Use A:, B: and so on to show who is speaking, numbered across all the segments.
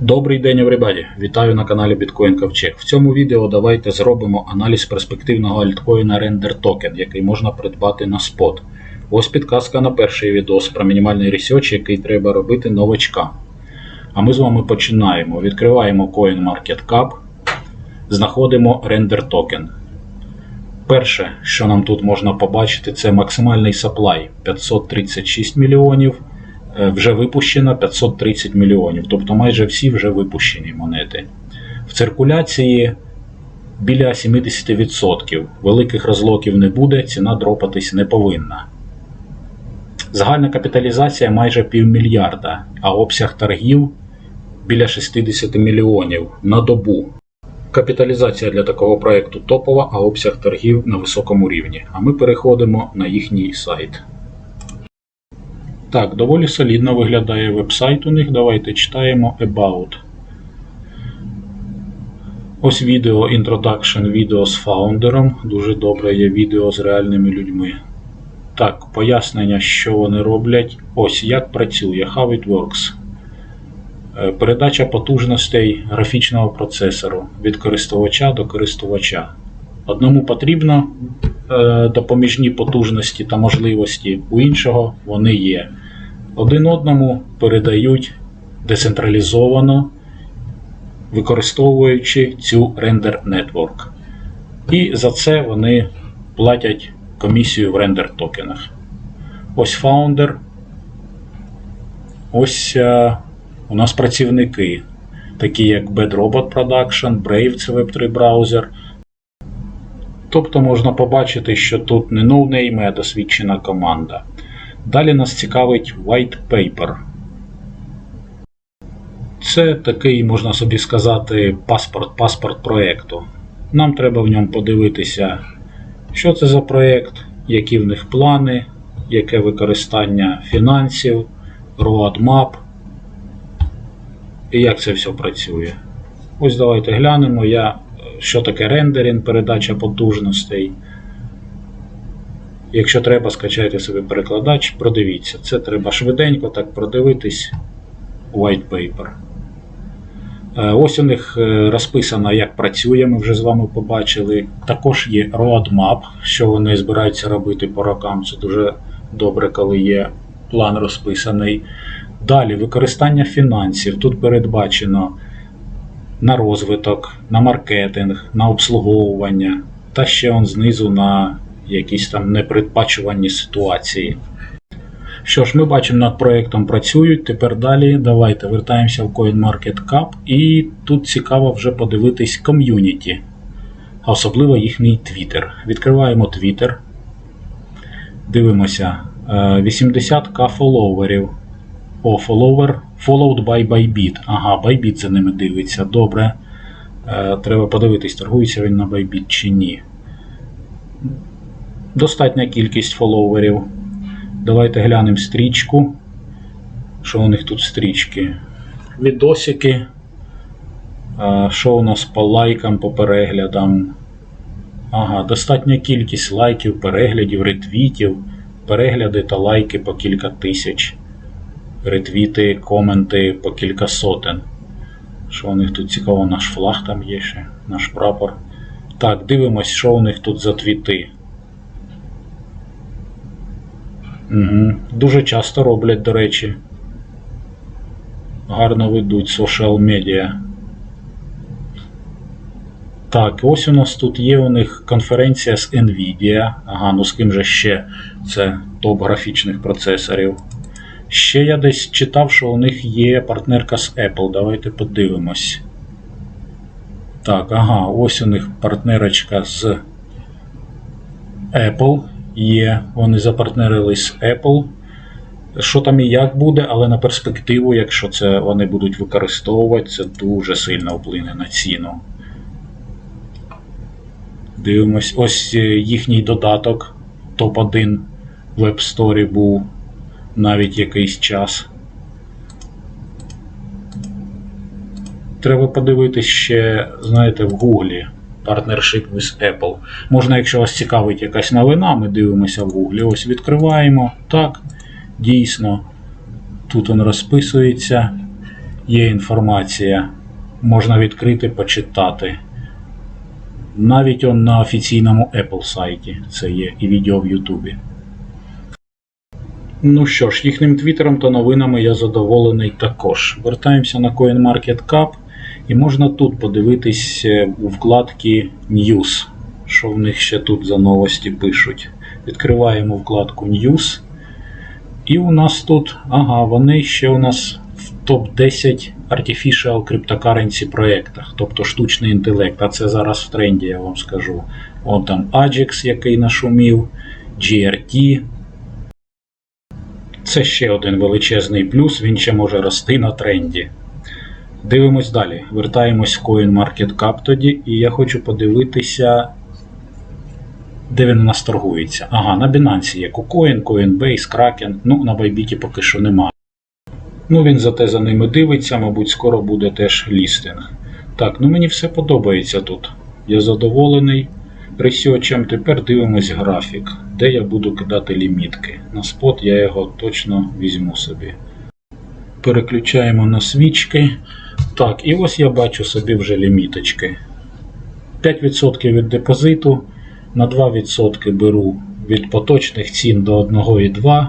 A: Добрий день, everybody! Вітаю на каналі Bitcoin Ковчег. В цьому відео давайте зробимо аналіз перспективного альткоїна Render Token, який можна придбати на спот. Ось підказка на перший відос про мінімальний ресерч, який треба робити новачкам. А ми з вами починаємо. Відкриваємо CoinMarketCap, знаходимо Render Token. Перше, що нам тут можна побачити, це максимальний supply 536 мільйонів. Е, Вже випущено 530 мільйонів, тобто майже всі вже випущені монети. В циркуляції біля 70%. Великих розлоків не буде, ціна дропатись не повинна. Загальна капіталізація майже півмільярда, а обсяг торгів біля 60 мільйонів на добу. Капіталізація для такого проєкту топова, а обсяг торгів на високому рівні. А ми переходимо на їхній сайт. Так, доволі солідно виглядає вебсайт у них. Давайте читаємо About. Ось відео Introduction відео з фаундером. Дуже добре є відео з реальними людьми. Так, пояснення, що вони роблять. Ось як працює, how it works. Е, Передача потужностей графічного процесору від користувача до користувача. Одному потрібно е, допоміжні потужності та можливості, у іншого вони є. Один одному передають децентралізовано, використовуючи цю рендер Network. І за це вони платять комісію в рендер токенах. Ось Founder. Ось е, у нас працівники, такі як BadRobot Production, Brave це Web3 браузер. Тобто можна побачити, що тут не ноунейми, а досвідчена команда. Далі нас цікавить white paper. Це такий, можна собі сказати, паспорт, паспорт проєкту. Нам треба в ньому подивитися, що це за проєкт, які в них плани, яке використання фінансів, roadmap і як це все працює. Ось давайте глянемо, я, що таке рендеринг, передача потужностей. Якщо треба, скачайте собі перекладач, продивіться. Це треба швиденько так продивитись white paper. Е, Ось у них е, розписано, як працює, ми вже з вами побачили. Також є roadmap, що вони збираються робити по рокам. Це дуже добре, коли є план розписаний. Далі використання фінансів. Тут передбачено на розвиток, на маркетинг, на обслуговування та ще он знизу на якісь там непередбачувані ситуації. Що ж, ми бачимо, над проєктом працюють. Тепер далі давайте вертаємося в CoinMarketCap і тут цікаво вже подивитись ком'юніті, а особливо їхній Twitter. Відкриваємо Twitter. Дивимося. е, 80к фоловерів. О, follower, followed by Bybit. Ага, Bybit за ними дивиться. Добре. Е, Треба подивитись, торгується він на Bybit чи ні. Достатня кількість фоловерів. Давайте глянемо стрічку. Що у них тут стрічки? Відосики. А, Що у нас по лайкам, по переглядам? Ага, достатня кількість лайків, переглядів, ретвітів, перегляди та лайки по кілька тисяч. Ретвіти, коменти по кілька сотень. Що у них тут цікаво, наш флаг там є ще, наш прапор. Так, дивимось, що у них тут за твіти. Угу. Дуже часто роблять, до речі. Гарно ведуть social медіа. Так, ось у нас тут є у них конференція з Nvidia. Ага, ну з ким же ще це топ графічних процесорів. Ще я десь читав, що у них є партнерка з Apple. Давайте подивимось. Так, ага, ось у них партнерочка з Apple є. Вони запартнерились з Apple. Що там і як буде, але на перспективу, якщо це вони будуть використовувати, це дуже сильно вплине на ціну. Дивимось, ось е, їхній додаток топ-1 в App Store був навіть якийсь час. Треба подивитись ще, знаєте, в Гуглі партнершип з Apple. Можна, якщо вас цікавить якась новина, ми дивимося в Гуглі. Ось відкриваємо. Так, дійсно. Тут він розписується. є інформація, можна відкрити, почитати. Навіть он на офіційному Apple сайті це є і відео в Ютубі. Ну що ж, їхнім твіттером та новинами я задоволений також. Вертаємося на CoinMarketCap і можна тут подивитись е, у вкладці News, що в них ще тут за новості пишуть. Відкриваємо вкладку News. І у нас тут, ага, вони ще у нас в топ-10 Artificial Cryptocurrency проєктах, тобто штучний інтелект. А це зараз в тренді, я вам скажу. От там Ajax, який нашумів, GRT. Це ще один величезний плюс, він ще може рости на тренді. Дивимось далі. Вертаємось в CoinMarketCap тоді, і я хочу подивитися, де він у нас торгується. Ага, на Binance є KuCoin, Coinbase, Kraken. Ну, на Bybit поки що немає. Ну, він зате за ними дивиться, мабуть, скоро буде теж лістинг. Так, ну мені все подобається тут. Я задоволений ресерчем. Тепер дивимось графік, де я буду кидати лімітки. На спот я його точно візьму собі. Переключаємо на свічки. Так, і ось я бачу собі вже ліміточки. 5% від депозиту. На 2% беру від поточних цін до 1,2,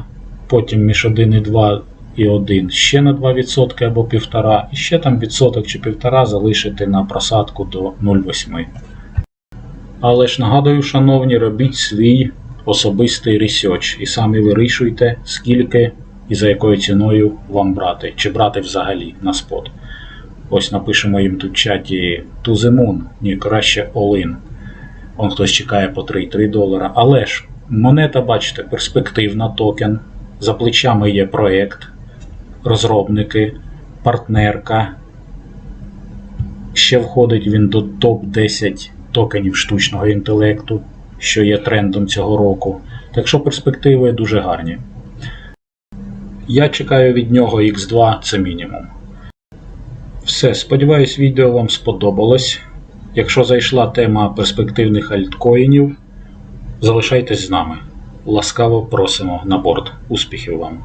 A: потім між 1,2 і 1 ще на 2% або 1,5, і ще там відсоток чи 1,5 залишити на просадку до 0,8. Але ж нагадую, шановні, робіть свій особистий ресерч і самі вирішуйте, скільки і за якою ціною вам брати, чи брати взагалі на спот. Ось напишемо їм тут в чаті to the moon, ні, краще all-in. Он хтось чекає по 3,3 долара. Але ж монета, бачите, перспективна токен. За плечами є проєкт, розробники, партнерка. Ще входить він до топ-10 токенів штучного інтелекту, що є трендом цього року. Так що перспективи дуже гарні. Я чекаю від нього X2 це мінімум. Все, сподіваюсь, відео вам сподобалось. Якщо зайшла тема перспективних альткоїнів, залишайтесь з нами. Ласкаво просимо на борт. Успіхів вам!